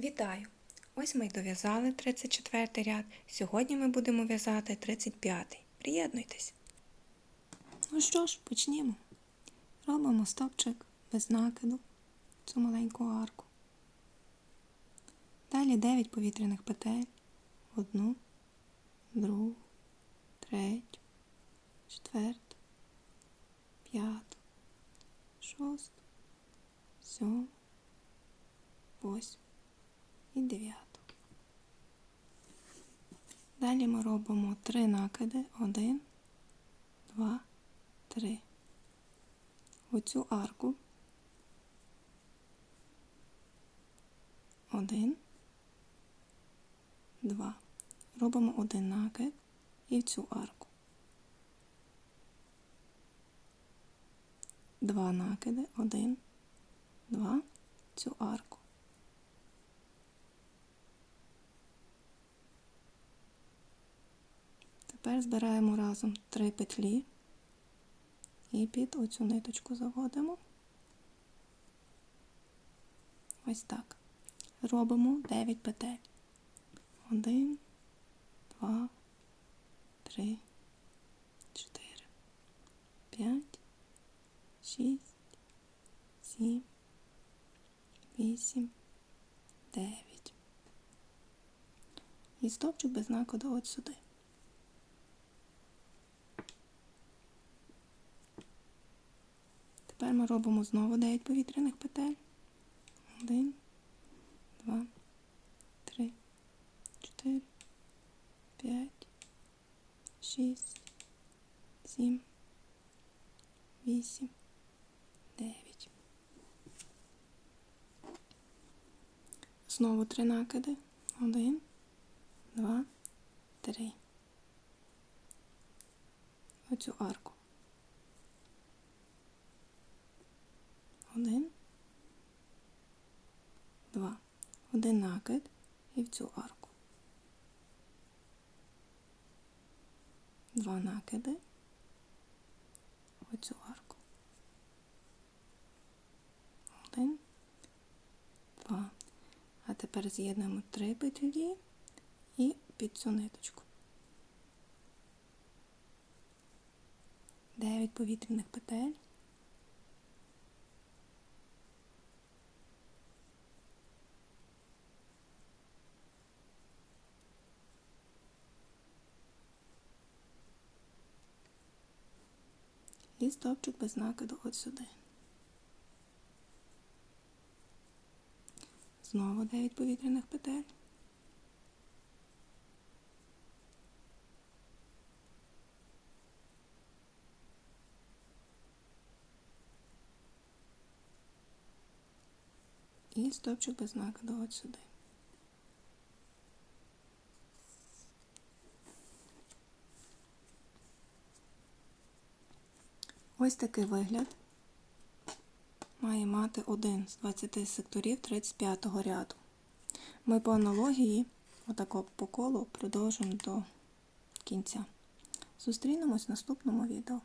Вітаю! Ось ми й дов'язали 34 ряд. Сьогодні ми будемо в'язати 35. Приєднуйтесь. Ну що ж, почнімо. Робимо стопчик без накиду, цю маленьку арку. Далі 9 повітряних петель. Одну, другу, третю, четверту, п'яту, шосту, сьому, восьму і дев'яту. Далі ми робимо три накиди. Один, два, три. Оцю арку. Один, два. Робимо один накид і в цю арку. Два накиди. Один, два, цю арку. Тепер збираємо разом три петлі і під оцю ниточку заводимо. Ось так. Робимо 9 петель. Один, два, три, чотири, п'ять, шість, сім, вісім, дев'ять. І стовпчик без накиду от сюди. Тепер ми робимо знову 9 повітряних петель. Один, два, три, чотири, п'ять, шість, сім, вісім, дев'ять. Знову три накиди. Один, два, три. Оцю арку. Один, два. Один накид і в цю арку. Два накиди в цю арку. Один, два. А тепер з'єднуємо три петлі і під цю ниточку. Дев'ять повітряних петель. І стовпчик без накиду от сюди. Знову 9 повітряних петель. І стовпчик без накиду от сюди. Ось такий вигляд має мати один з 20 секторів 35 ряду. Ми по аналогії, отако по колу, продовжимо до кінця. Зустрінемось в наступному відео.